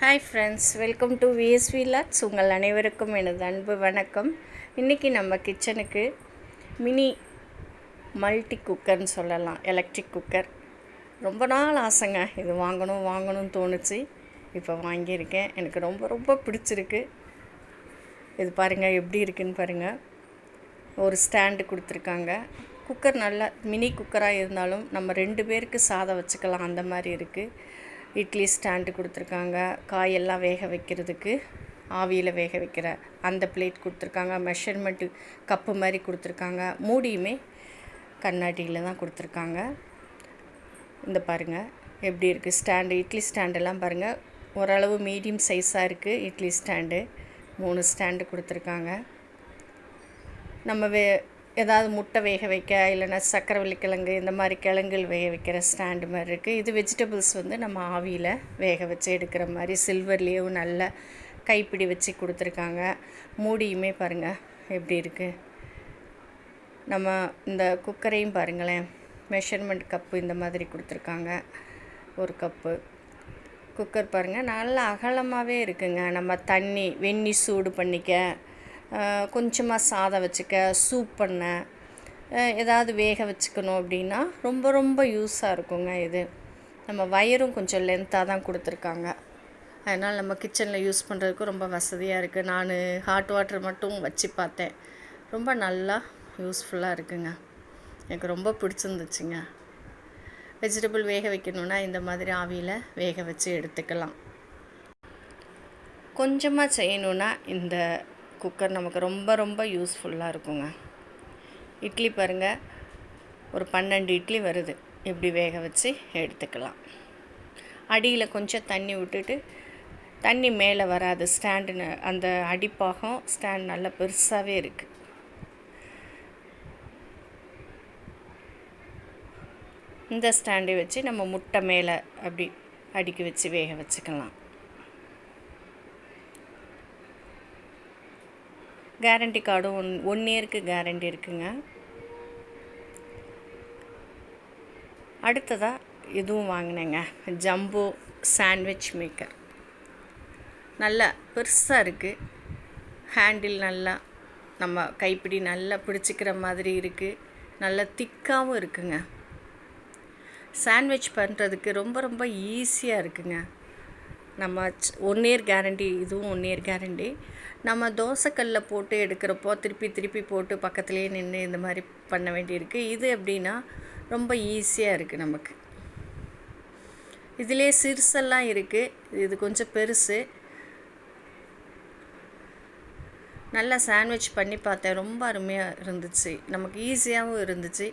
Hi friends welcome to VSV lots உங்கள் அனைவருக்கும் எனது அன்பு வணக்கம். இன்றைக்கி நம்ம கிச்சனுக்கு மினி மல்டி குக்கர்னு சொல்லலாம். எலக்ட்ரிக் குக்கர் ரொம்ப நாள் ஆசைங்க. இது வாங்கணும் வாங்கணும்னு தோணுச்சு. இப்போ வாங்கியிருக்கேன். எனக்கு ரொம்ப ரொம்ப பிடிச்சிருக்கு. இது பாருங்கள் எப்படி இருக்குன்னு பாருங்கள் ஒரு ஸ்டாண்டு கொடுத்துருக்காங்க. குக்கர் நல்லா மினி குக்கராக இருந்தாலும் நம்ம ரெண்டு பேருக்கு சாதம் வச்சுக்கலாம். அந்த மாதிரி இருக்குது இட்லி ஸ்டாண்டு கொடுத்துருக்காங்க. காயெல்லாம் வேக வைக்கிறதுக்கு ஆவியில் வேக வைக்கிற அந்த பிளேட் கொடுத்துருக்காங்க. மெஷர்மெண்ட்டு கப்பு மாதிரி கொடுத்துருக்காங்க. மூடியுமே கண்ணாடியில் தான் கொடுத்துருக்காங்க. இந்த பாருங்கள் எப்படி இருக்குது ஸ்டாண்டு இட்லி ஸ்டாண்டெல்லாம் பாருங்கள் ஓரளவு மீடியம் சைஸாக இருக்குது இட்லி ஸ்டாண்டு. மூணு ஸ்டாண்டு கொடுத்துருக்காங்க. நம்ம வே ஏதாவது முட்டை வேக வைக்க இல்லைன்னா சக்கரவள்ளி கிழங்கு இந்த மாதிரி கிழங்குகள் வேக வைக்கிற ஸ்டாண்டு மாதிரி இருக்குது இது வெஜிடபிள்ஸ் வந்து நம்ம ஆவியில் வேக வச்சு எடுக்கிற மாதிரி சில்வர்லேயும் நல்ல கைப்பிடி வச்சு கொடுத்துருக்காங்க. மூடியுமே பாருங்கள் எப்படி இருக்குது நம்ம இந்த குக்கரையும் பாருங்களேன் மெஷர்மெண்ட் கப்பு இந்த மாதிரி கொடுத்துருக்காங்க. ஒரு கப்பு குக்கர் பாருங்கள் நல்லா அகலமாகவே இருக்குங்க. நம்ம தண்ணி வெந்நி சூடு பண்ணிக்க கொஞ்சமாக சாதம் வச்சுக்க சூப் பண்ண ஏதாவது வேக வச்சுக்கணும் அப்படின்னா ரொம்ப ரொம்ப யூஸாக இருக்குங்க இது. நம்ம வயரும் கொஞ்சம் லென்த்தாக தான் கொடுத்துருக்காங்க. அதனால் நம்ம கிச்சனில் யூஸ் பண்ணுறதுக்கு ரொம்ப வசதியாக இருக்குது நான் ஹாட் வாட்டர் மட்டும் வச்சு பார்த்தேன். ரொம்ப நல்லா யூஸ்ஃபுல்லாக இருக்குங்க. எனக்கு ரொம்ப பிடிச்சிருந்துச்சுங்க. வெஜிடபிள் வேக வைக்கணுன்னா இந்த மாதிரி ஆவியில் வேக வச்சு எடுத்துக்கலாம். கொஞ்சமாக செய்யணுன்னா இந்த குக்கர் நமக்கு ரொம்ப ரொம்ப யூஸ்ஃபுல்லாக இருக்குங்க. இட்லி பாருங்கள் ஒரு பன்னெண்டு இட்லி வருது. இப்படி வேக வச்சு எடுத்துக்கலாம். அடியில் கொஞ்சம் தண்ணி விட்டுட்டு தண்ணி மேலே வராது ஸ்டாண்டு அந்த அடிப்பாகம் ஸ்டாண்ட் நல்லா பெருசாகவே இருக்குது இந்த ஸ்டாண்டை வச்சு நம்ம முட்டை மேலே அப்படி அடுக்கி வச்சு வேக வச்சுக்கலாம். கேரண்டி கார்டும் ஒன் ஒன் இயருக்கு கேரண்டி இருக்குங்க. அடுத்ததாக இதுவும் வாங்கினேங்க. ஜம்போ சாண்ட்விச் மேக்கர் நல்லா பெருசாக இருக்குது ஹேண்டில் நல்லா நம்ம கைப்பிடி நல்லா பிடிச்சிக்கிற மாதிரி இருக்குது நல்லா திக்காகவும் இருக்குங்க. சாண்ட்விச் பண்ணுறதுக்கு ரொம்ப ரொம்ப ஈஸியாக இருக்குங்க. நம்ம ஒன் இயர் கேரண்டி இதுவும் ஒன் இயர் கேரண்டி நம்ம தோசைக்கல்லில் போட்டு எடுக்கிறப்போ திருப்பி திருப்பி போட்டு பக்கத்துலேயே நின்று இந்த மாதிரி பண்ண வேண்டியிருக்கு. இது எப்படின்னா ரொம்ப ஈஸியாக இருக்குது நமக்கு. இதிலே சிறுசெல்லாம் இருக்குது இது கொஞ்சம் பெருசு. நல்லா சாண்ட்விச் பண்ணி பார்த்தேன். ரொம்ப அருமையாக இருந்துச்சு. நமக்கு ஈஸியாகவும் இருந்துச்சு.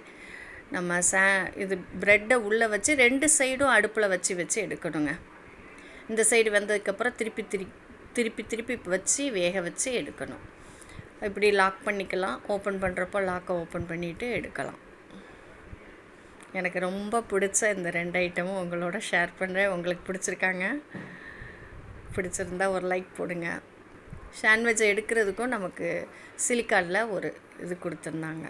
நம்ம சா இது ப்ரெட்டை உள்ளே வச்சு ரெண்டு சைடும் அடுப்பில் வச்சு வச்சு எடுக்கணுங்க. இந்த சைடு வந்ததுக்கப்புறம் திருப்பி திரு திருப்பி திருப்பி வச்சு வேக வச்சு எடுக்கணும். இப்படி லாக் பண்ணிக்கலாம். ஓப்பன் பண்ணுறப்போ லாக்கை ஓப்பன் பண்ணிவிட்டு எடுக்கலாம். எனக்கு ரொம்ப பிடிச்ச இந்த ரெண்டு ஐட்டமும் உங்களோட ஷேர் பண்ணுறேன் உங்களுக்கு பிடிச்சிருக்காங்க? பிடிச்சிருந்தா ஒரு லைக் போடுங்க. சாண்ட்விட்சை எடுக்கிறதுக்கும் நமக்கு சிலிக்கானில் ஒரு இது கொடுத்துருந்தாங்க.